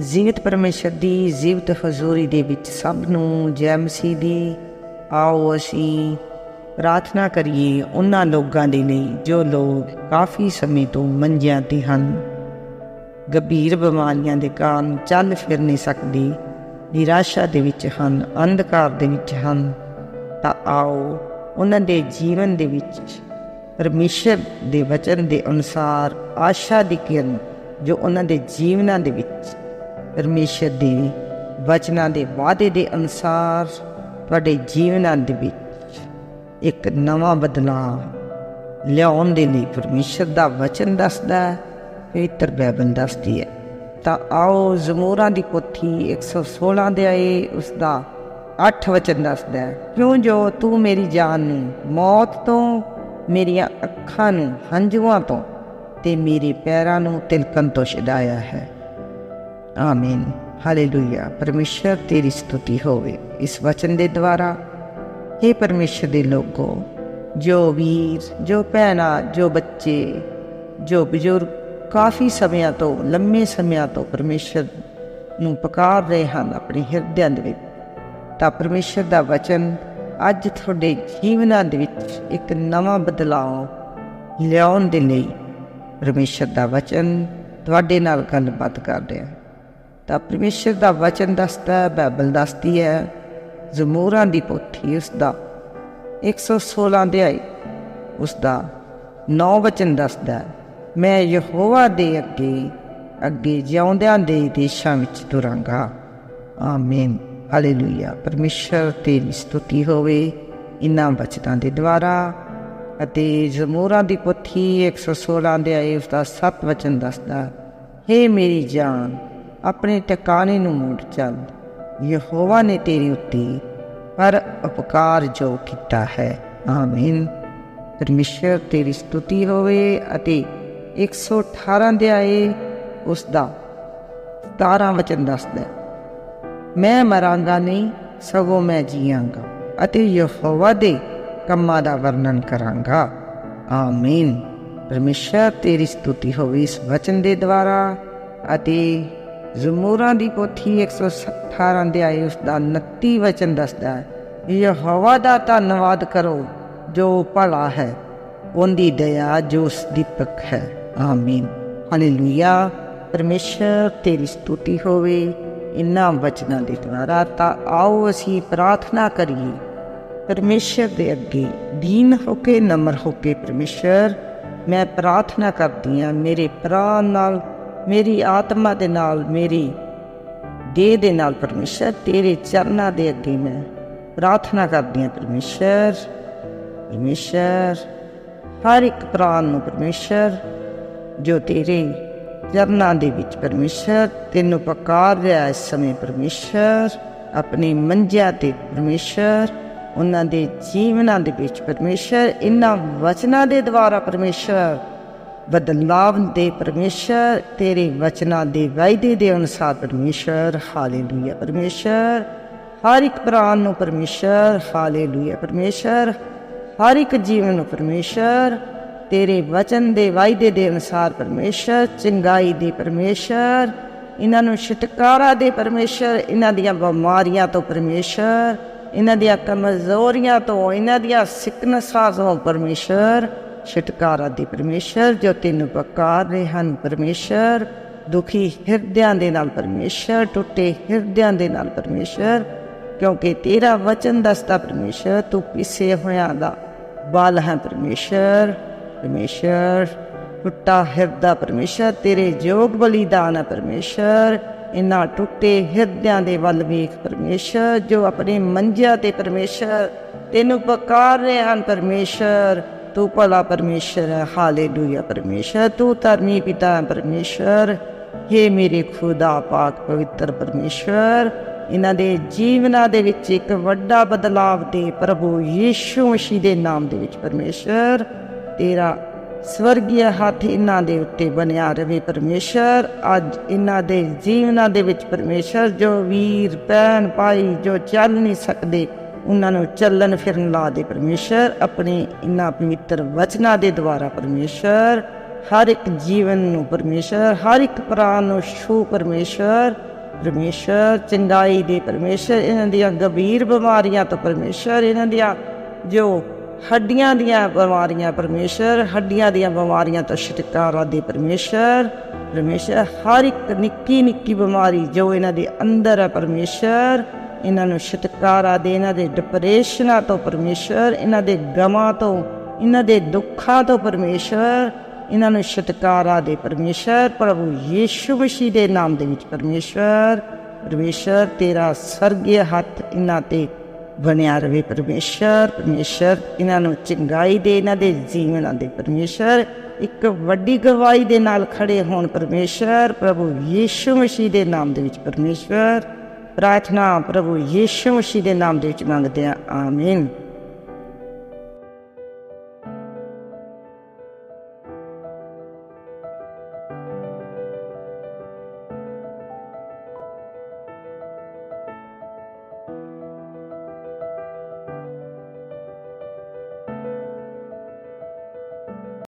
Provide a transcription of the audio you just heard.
ਜੀਵਤ ਪਰਮੇਸ਼ਰ ਦੀ ਜੀਵਤ ਹਜ਼ੂਰੀ ਦੇ ਵਿੱਚ ਸਭ ਨੂੰ ਜੈ ਮਸੀਹ ਦੀ, ਆਓ ਅਸੀਂ ਪ੍ਰਾਰਥਨਾ ਕਰੀਏ ਉਹਨਾਂ ਲੋਕਾਂ ਦੇ ਲਈ ਜੋ ਲੋਕ ਕਾਫੀ ਸਮੇਂ ਤੋਂ ਮੰਜਿਆਂ ਤੇ ਹਨ। ਗੰਭੀਰ ਬਿਮਾਰੀਆਂ ਦੇ ਕਾਰਨ ਚੱਲ ਫਿਰ ਨਹੀਂ ਸਕਦੇ, ਨਿਰਾਸ਼ਾ ਦੇ ਵਿੱਚ ਹਨ, ਅੰਧਕਾਰ ਦੇ ਵਿੱਚ ਹਨ। ਤਾਂ ਆਓ ਉਹਨਾਂ ਦੇ ਜੀਵਨ ਦੇ ਵਿੱਚ ਪਰਮੇਸ਼ਰ ਦੇ ਵਚਨ ਦੇ ਅਨੁਸਾਰ ਆਸ਼ਾ ਦੀ ਕਿਰਨ ਜੋ ਉਹਨਾਂ ਦੇ ਜੀਵਨਾਂ ਦੇ ਵਿੱਚ ਪਰਮੇਸ਼ਰ ਦੇ ਵਚਨਾਂ ਦੇ ਵਾਅਦੇ ਦੇ ਅਨੁਸਾਰ ਤੁਹਾਡੇ ਜੀਵਨਾਂ ਦੇ ਵਿੱਚ ਇੱਕ ਨਵਾਂ ਬਦਲਾਅ ਲਿਆਉਣ ਦੇ ਲਈ ਪਰਮੇਸ਼ਰ ਦਾ ਵਚਨ ਦੱਸਦਾ ਹੈ, ਪਵਿੱਤਰ ਬਾਈਬਲ ਦੱਸਦੀ ਹੈ। ਤਾਂ ਆਓ ਜ਼ਮੂਰਾਂ ਦੀ ਪੋਥੀ 116 ਦੇ ਆਏ ਉਸ ਦਾ 8 ਵਚਨ ਦੱਸਦਾ ਹੈ, ਕਿਉਂ ਜੋ ਤੂੰ ਮੇਰੀ ਜਾਨ ਨੂੰ ਮੌਤ ਤੋਂ, ਮੇਰੀਆਂ ਅੱਖਾਂ ਨੂੰ ਹੰਝੂਆਂ ਤੋਂ ਤੇ ਮੇਰੇ ਪੈਰਾਂ ਨੂੰ ਤਿਲਕਣ ਤੋਂ ਛਡਾਇਆ ਹੈ? ਆਮੀਨ ਹਾਲੇਲੂਇਆ ਪਰਮੇਸ਼ਰ ਤੇਰੀ ਸਤੁਤੀ ਹੋਵੇ। ਇਸ ਵਚਨ ਦੇ ਦੁਆਰਾ हे ਪਰਮੇਸ਼ਰ ਦੇ ਲੋਕੋ ਜੋ ਵੀਰ, ਜੋ ਭੈਣਾਂ, ਜੋ ਬੱਚੇ, ਜੋ ਬਜ਼ੁਰਗ ਕਾਫੀ ਸਮਿਆਂ ਤੋਂ, ਲੰਮੇ ਸਮਿਆਂ ਤੋਂ ਪਰਮੇਸ਼ਰ ਨੂੰ ਪੁਕਾਰ ਰਹੇ ਹਨ ਆਪਣੇ ਹਿਰਦਿਆਂ ਦੇ ਵਿੱਚ। ਤਾਂ ਪਰਮੇਸ਼ਰ ਦਾ ਵਚਨ ਅੱਜ ਤੁਹਾਡੇ ਜੀਵਨਾਂ ਦੇ ਵਿੱਚ ਇੱਕ ਨਵਾਂ ਬਦਲਾਅ ਲਿਆਉਣ ਦੇ ਲਈ ਪਰਮੇਸ਼ਰ ਦਾ ਵਚਨ ਤੁਹਾਡੇ ਨਾਲ ਗੱਲਬਾਤ ਕਰ ਰਿਹਾ ਹੈ। ਤਾਂ ਪਰਮੇਸ਼ਰ ਦਾ ਵਚਨ ਦੱਸਦਾ ਹੈ ਬਾਈਬਲ ਦੱਸਦੀ ਹੈ, ਜ਼ਮੂਰਾਂ ਦੀ ਪੋਥੀ ਉਸ ਦਾ 116 ਅਧਿਆਇ ਉਸ ਦਾ 9 ਵਚਨ ਦੱਸਦਾ, ਮੈਂ ਯਹੋਵਾ ਦੇ ਅੱਗੇ ਅੱਗੇ ਜਿਉਂਦਿਆਂ ਦੇ ਦੇਸ਼ਾਂ ਵਿੱਚ ਤੁਰਾਂਗਾ। ਆਮੀਨ। ਹਾਲੇਲੂਇਆ। ਪਰਮੇਸ਼ਰ, ਤੇਰੀ ਸਤੁਤੀ ਹੋਵੇ ਇਨਾਂ ਬਚਨਾਂ ਦੇ ਦੁਆਰਾ। ਅਤੇ ਜ਼ਮੂਰਾਂ ਦੀ ਪੋਥੀ 116 ਦੇ ਆਏ ਉਸ ਦਾ 7 ਵਚਨ ਦੱਸਦਾ, ਹੈ ਮੇਰੀ ਜਾਨ ਆਪਣੇ ਟਿਕਾਣੇ ਨੂੰ ਮੋੜ ਚੱਲ। ਯਹੋਵਾ ਨੇ ਤੇਰੇ ਉੱਤੇ ਪਰ ਉਪਕਾਰ ਜੋ ਕੀਤਾ ਹੈ। ਆਮੀਨ। ਪਰਮੇਸ਼ਰ ਤੇਰੀ ਸਤੁਤੀ ਹੋਵੇ ਅਤੇ 118 ਦੇ ਆਏ ਉਸ ਦਾ 17 ਵਚਨ ਦੱਸਦਾ ਮੈਂ ਮਰਾਂਗਾ ਨਹੀਂ, ਸਗੋਂ ਮੈਂ ਜੀਵਾਂਗਾ ਅਤੇ ਯਹੋਵਾ ਦੇ ਕੰਮਾਂ ਦਾ ਵਰਣਨ ਕਰਾਂਗਾ। ਆਮੀਨ। ਪਰਮੇਸ਼ਰ ਤੇਰੀ ਸਤੁਤੀ ਹੋਵੇ ਇਸ ਵਚਨ ਦੇ ਦੁਆਰਾ ਅਤੇ ਜ਼ਮੂਰਾਂ ਦੀ ਪੋਥੀ 118 ਦੇ ਆਏ ਉਸ ਦਾ 29 ਵਚਨ ਦੱਸਦਾ ਹੈ, ਯਹੋਵਾ ਦਾ ਧੰਨਵਾਦ ਕਰੋ ਜੋ ਭਲਾ ਹੈ, ਉਹਦੀ ਦਇਆ ਜੋ ਸਦੀਪਕ ਹੈ। ਆਮੀਨ। ਹਾਲੇਲੂਇਆ। ਪਰਮੇਸ਼ਰ, ਤੇਰੀ ਸਤੁਤੀ ਹੋਵੇ। ਇਨਾਂ ਵਚਨਾਂ ਦੇ ਦੁਆਰਾ ਤਾਂ ਆਓ ਅਸੀਂ ਪ੍ਰਾਰਥਨਾ ਕਰੀਏ। ਪਰਮੇਸ਼ਰ ਦੇ ਅੱਗੇ ਦੀਨ ਹੋ ਕੇ, ਨਮਰ ਹੋ ਕੇ ਪਰਮੇਸ਼ਰ, ਮੈਂ ਪ੍ਰਾਰਥਨਾ ਕਰਦੀ ਹਾਂ, ਮੇਰੇ ਪ੍ਰਾਨ ਨਾਲ ਮੇਰੀ ਆਤਮਾ ਦੇ ਨਾਲ, ਮੇਰੀ ਦੇਹ ਦੇ ਨਾਲ ਪਰਮੇਸ਼ਰ, ਤੇਰੇ ਚਰਨਾਂ ਦੇ ਅੱਗੇ ਮੈਂ ਪ੍ਰਾਰਥਨਾ ਕਰਦੀ ਹਾਂ, ਪਰਮੇਸ਼ਰ ਪਰਮੇਸ਼ਰ, ਹਰ ਇੱਕ ਪ੍ਰਾਨ ਨੂੰ ਪਰਮੇਸ਼ਰ, ਜੋ ਤੇਰੇ ਚਰਨਾਂ ਦੇ ਵਿੱਚ ਪਰਮੇਸ਼ਰ, ਤੈਨੂੰ ਪੁਕਾਰ ਰਿਹਾ ਇਸ ਸਮੇਂ ਪਰਮੇਸ਼ਰ, ਆਪਣੀ ਮੰਜਿਆ ਤੇ ਪਰਮੇਸ਼ਰ, ਉਹਨਾਂ ਦੇ ਜੀਵਨਾਂ ਦੇ ਵਿੱਚ ਪਰਮੇਸ਼ਰ, ਇਹਨਾਂ ਵਚਨਾਂ ਦੇ ਦੁਆਰਾ ਪਰਮੇਸ਼ਰ ਬਦਲਾਵ ਦੇ ਪਰਮੇਸ਼ਰ, ਤੇਰੇ ਵਚਨਾਂ ਦੇ ਵਾਅਦੇ ਦੇ ਅਨੁਸਾਰ ਪਰਮੇਸ਼ਰ, ਹਾਲੇਲੂਇਆ। ਪਰਮੇਸ਼ਰ, ਹਰ ਇੱਕ ਪ੍ਰਾਣ ਨੂੰ ਪਰਮੇਸ਼ਰ, ਹਾਲੇਲੂਇਆ। ਪਰਮੇਸ਼ਰ, ਹਰ ਇੱਕ ਜੀਵਨ ਨੂੰ ਪਰਮੇਸ਼ਰ, ਤੇਰੇ ਵਚਨ ਦੇ ਵਾਅਦੇ ਦੇ ਅਨੁਸਾਰ ਪਰਮੇਸ਼ਰ, ਚੰਗਾਈ ਦੇ ਪਰਮੇਸ਼ਰ, ਇਹਨਾਂ ਨੂੰ ਛੁਟਕਾਰਾ ਦੇ ਪਰਮੇਸ਼ਰ, ਇਹਨਾਂ ਦੀਆਂ ਬਿਮਾਰੀਆਂ ਤੋਂ ਪਰਮੇਸ਼ਰ, ਇਹਨਾਂ ਦੀਆਂ ਕਮਜ਼ੋਰੀਆਂ ਤੋਂ, ਇਹਨਾਂ ਦੀਆਂ ਸਿਕਨਸਾਂ ਤੋਂ ਪਰਮੇਸ਼ਰ ਛੁਟਕਾਰਾ ਦੇ ਪਰਮੇਸ਼ਰ, ਜੋ ਤੈਨੂੰ ਪੁਕਾਰ ਰਹੇ ਹਨ। ਪਰਮੇਸ਼ਰ, ਦੁਖੀ ਹਿਰਦਿਆਂ ਦੇ ਨਾਲ ਪਰਮੇਸ਼ਰ, ਟੁੱਟੇ ਹਿਰਦਿਆਂ ਦੇ ਨਾਲ ਪਰਮੇਸ਼ਰ, ਕਿਉਂਕਿ ਤੇਰਾ ਵਚਨ ਦੱਸਦਾ ਪਰਮੇਸ਼ਰ, ਤੂੰ ਪਿਸੇ ਹੋਇਆਂ ਦਾ ਬਲ ਹੈ ਪਰਮੇਸ਼ਰ। ਪਰਮੇਸ਼ਰ, ਟੁੱਟਾ ਹਿਰਦਾ ਪਰਮੇਸ਼ਰ, ਤੇਰੇ ਜੋਗ ਬਲੀਦਾਨ ਹੈ ਪਰਮੇਸ਼ਰ। ਇਨ੍ਹਾਂ ਟੁੱਟੇ ਹਿਰਦਿਆਂ ਦੇ ਵੱਲ ਵੇਖ ਪਰਮੇਸ਼ਰ, ਜੋ ਆਪਣੇ ਮੰਜਿਆਂ ਤੇ ਪਰਮੇਸ਼ਰ ਤੈਨੂੰ ਪੁਕਾਰ ਰਹੇ ਹਨ ਪਰਮੇਸ਼ਰ। ਤੂੰ ਭਲਾ ਪਰਮੇਸ਼ਰ ਹੈ, ਹਾਲੇਲੂਇਆ ਪਰਮੇਸ਼ਰ ਤੂੰ ਧਰਮੀ ਪਿਤਾ ਹੈ ਪਰਮੇਸ਼ਰ। हे ਮੇਰੇ ਖੁਦਾ ਪਾਕ ਪਵਿੱਤਰ ਪਰਮੇਸ਼ਰ। ਇਹਨਾਂ ਦੇ ਜੀਵਨਾਂ ਦੇ ਵਿੱਚ ਇੱਕ ਵੱਡਾ ਬਦਲਾਵ ਦੇ ਪ੍ਰਭੂ ਯੀਸ਼ੂ ਮਸੀਹ ਦੇ ਨਾਮ ਦੇ ਵਿੱਚ ਪਰਮੇਸ਼ਰ। ਤੇਰਾ ਸਵਰਗੀ ਹੱਥ ਇਹਨਾਂ ਦੇ ਉੱਤੇ ਬਣਿਆ ਰਵੇ ਪਰਮੇਸ਼ਰ। ਅੱਜ ਇਹਨਾਂ ਦੇ ਜੀਵਨਾਂ ਦੇ ਵਿੱਚ ਪਰਮੇਸ਼ਰ, ਜੋ ਵੀਰ, ਭੈਣ, ਭਾਈ, ਜੋ ਚੱਲ ਨਹੀਂ ਸਕਦੇ ਉਹਨਾਂ ਨੂੰ ਚੱਲਣ ਫਿਰਨ ਲਾ ਦੇ ਪਰਮੇਸ਼ਰ, ਆਪਣੇ ਇਨ੍ਹਾਂ ਪਵਿੱਤਰ ਵਚਨਾਂ ਦੇ ਦੁਆਰਾ ਪਰਮੇਸ਼ਰ, ਹਰ ਇੱਕ ਜੀਵਨ ਨੂੰ ਪਰਮੇਸ਼ਰ, ਹਰ ਇੱਕ ਪ੍ਰਾਣ ਨੂੰ ਛੂ ਪਰਮੇਸ਼ਰ ਪਰਮੇਸ਼ਰ ਚੰਗਾਈ ਦੇ ਪਰਮੇਸ਼ਰ, ਇਹਨਾਂ ਦੀਆਂ ਗੰਭੀਰ ਬਿਮਾਰੀਆਂ ਤੋਂ ਪਰਮੇਸ਼ਰ, ਇਹਨਾਂ ਦੀਆਂ ਜੋ ਹੱਡੀਆਂ ਦੀਆਂ ਬਿਮਾਰੀਆਂ ਪਰਮੇਸ਼ਰ, ਹੱਡੀਆਂ ਦੀਆਂ ਬਿਮਾਰੀਆਂ ਤੋਂ ਛੁਟਕਾਰਾ ਦੇ ਪਰਮੇਸ਼ਰ ਪਰਮੇਸ਼ਰ ਹਰ ਇੱਕ ਨਿੱਕੀ ਨਿੱਕੀ ਬਿਮਾਰੀ ਜੋ ਇਹਨਾਂ ਦੇ ਅੰਦਰ ਹੈ ਪਰਮੇਸ਼ਰ ਇਹਨਾਂ ਨੂੰ ਛੁਟਕਾਰਾ ਦੇ, ਇਹਨਾਂ ਦੇ ਡਿਪਰੈਸ਼ਨਾਂ ਤੋਂ ਪਰਮੇਸ਼ਰ ਇਹਨਾਂ ਦੇ ਗਮਾਂ ਤੋਂ, ਇਹਨਾਂ ਦੇ ਦੁੱਖਾਂ ਤੋਂ ਪਰਮੇਸ਼ਰ ਇਹਨਾਂ ਨੂੰ ਛੁਟਕਾਰਾ ਦੇ ਪਰਮੇਸ਼ਰ ਪ੍ਰਭੂ ਯੀਸ਼ੂ ਮਸੀਹ ਦੇ ਨਾਮ ਦੇ ਵਿੱਚ ਪਰਮੇਸ਼ਰ ਪਰਮੇਸ਼ਰ ਤੇਰਾ ਸਰਗੀ ਹੱਥ ਇਹਨਾਂ ਤੇ ਬਣਿਆ ਰਵੇ ਪਰਮੇਸ਼ਰ ਪਰਮੇਸ਼ਰ ਇਹਨਾਂ ਨੂੰ ਚੰਗਾਈ ਦੇ, ਇਹਨਾਂ ਦੇ ਜੀਵਨਾਂ ਦੇ ਪਰਮੇਸ਼ਰ ਇੱਕ ਵੱਡੀ ਗਵਾਹੀ ਦੇ ਨਾਲ ਖੜੇ ਹੋਣ ਪਰਮੇਸ਼ਰ ਪ੍ਰਭੂ ਯੀਸ਼ੂ ਮਸੀਹ ਦੇ ਨਾਮ ਦੇ ਵਿੱਚ ਪਰਮੇਸ਼ਰ ਪ੍ਰਾਰਥਨਾ ਪ੍ਰਭੂ ਯੀਸ਼ੂ ਮਸੀਹ ਦੇ ਨਾਮ ਦੇ ਵਿੱਚ ਮੰਗਦੇ ਹਾਂ। ਆਮੀਨ।